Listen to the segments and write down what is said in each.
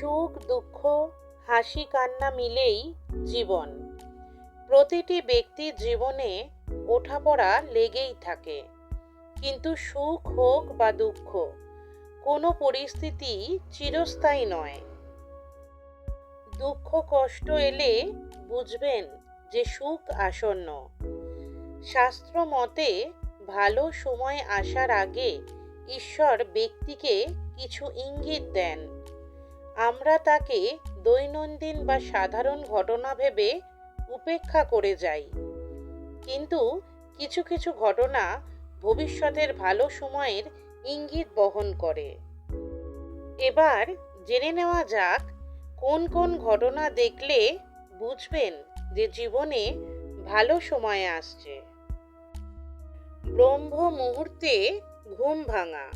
সুখ, দুঃখ, হাসি, কান্না মিলেই জীবন। প্রতিটি ব্যক্তির জীবনে ওঠাপড়া লেগেই থাকে। কিন্তু সুখ হোক বা দুঃখ, কোনো পরিস্থিতি চিরস্থায়ী নয়। দুঃখ, কষ্ট এলে বুঝবেন যে সুখ আসন্ন। শাস্ত্র মতে, ভালো সময় আসার আগে ঈশ্বর ব্যক্তিকে কিছু ইঙ্গিত দেন। আমরা তাকে দৈনন্দিন বা সাধারণ ঘটনা ভেবে উপেক্ষা করে যাই। কিন্তু কিছু কিছু ঘটনা ভবিষ্যতের ভালো সময়ের ইঙ্গিত বহন করে। এবার জেনে নেওয়া যাক, কোন কোন ঘটনা দেখলে বুঝবেন যে জীবনে ভালো সময় আসছে। ব্রহ্ম মুহূর্তে ঘুম ভাঙা।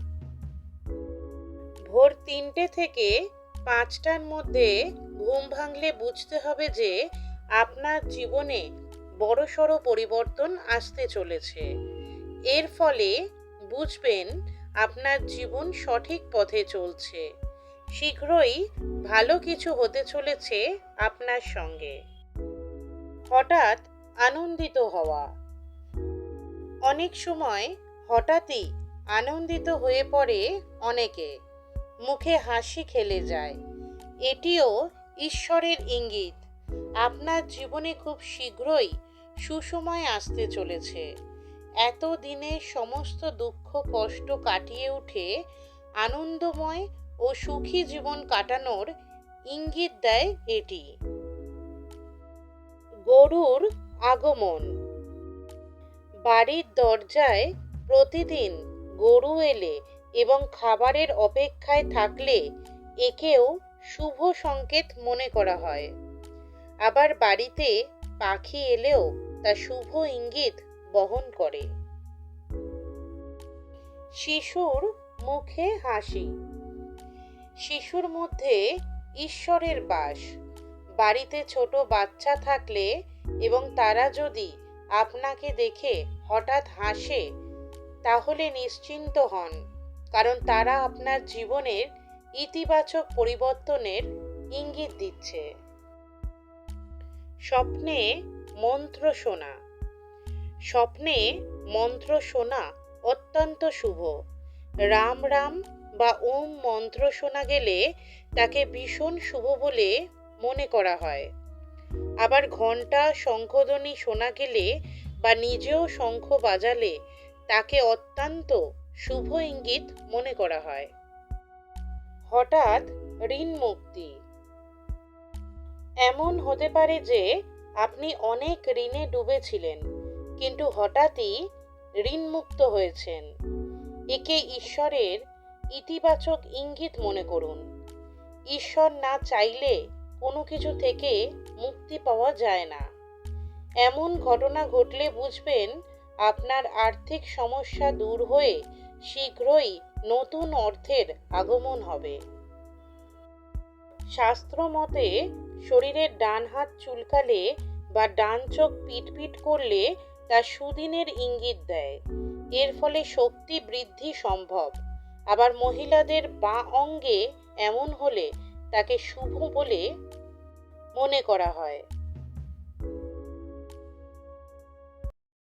ভোর তিনটে থেকে পাঁচটার মধ্যে ঘুম ভাঙলে বুঝতে হবে যে আপনার জীবনে বড়সড় পরিবর্তন আসতে চলেছে। এর ফলে বুঝবেন আপনার জীবন সঠিক পথে চলছে। শীঘ্রই ভালো কিছু হতে চলেছে আপনার সঙ্গে। হঠাৎ আনন্দিত হওয়া। অনেক সময় হঠাৎই আনন্দিত হয়ে পড়ে অনেকে। মুখে হাসি খেলে যায়। এটিও ঈশ্বরের ইঙ্গিত। আপনার জীবনে খুব শীঘ্রই সুসময় আসতে চলেছে। এত দিনের সমস্ত দুঃখ, কষ্ট কাটিয়ে উঠে আনন্দময় ও সুখী জীবন কাটানোর ইঙ্গিত দেয় এটি। গরুর আগমন। বাড়ির দরজায় প্রতিদিন গরু এলে এবং খাবারের অপেক্ষায় থাকলে একেও শুভ সংকেত মনে করা হয়। আবার বাড়িতে পাখি এলেও তা শুভ ইঙ্গিত বহন করে। শিশুর মুখে হাসি। শিশুর মধ্যে ঈশ্বরের বাস। বাড়িতে ছোট বাচ্চা থাকলে এবং তারা যদি আপনাকে দেখে হঠাৎ হাসে, তাহলে নিশ্চিন্ত হন। কারণ তারা আপনার জীবনের ইতিবাচক পরিবর্তনের ইঙ্গিত দিচ্ছে। স্বপ্নে মন্ত্র শোনা। স্বপ্নে মন্ত্র শোনা অত্যন্ত শুভ। রাম রাম বা ওম মন্ত্র শোনা গেলে তাকে ভীষণ শুভ বলে মনে করা হয়। আবার ঘণ্টা শঙ্খধ্বনি শোনা গেলে বা নিজেও শঙ্খ বাজালে তাকে অত্যন্ত শুভ ইঙ্গিত মনে করা হয়। হঠাৎ ঋণ মুক্তি। এমন হতে পারে যে আপনি অনেক ঋণে ডুবেছিলেন, কিন্তু হঠাৎই ঋণ মুক্ত হয়েছেন। একে ঈশ্বরের ইতিবাচক ইঙ্গিত মনে করুন। ঈশ্বর না চাইলে কোনো কিছু থেকে মুক্তি পাওয়া যায় না। এমন ঘটনা ঘটলে বুঝবেন আপনার আর্থিক সমস্যা দূর হয়ে শীঘ্রই নতুন অর্থের আগমন হবে। শাস্ত্র মতে শরীরের ডান হাত চুলকালে বা ডান চোখ পিটপিট করলে তা সুদিনের ইঙ্গিত দেয়। এর ফলে শক্তি বৃদ্ধি সম্ভব। আবার মহিলাদের বাঁ অঙ্গে এমন হলে তাকে শুভ বলে মনে করা হয়।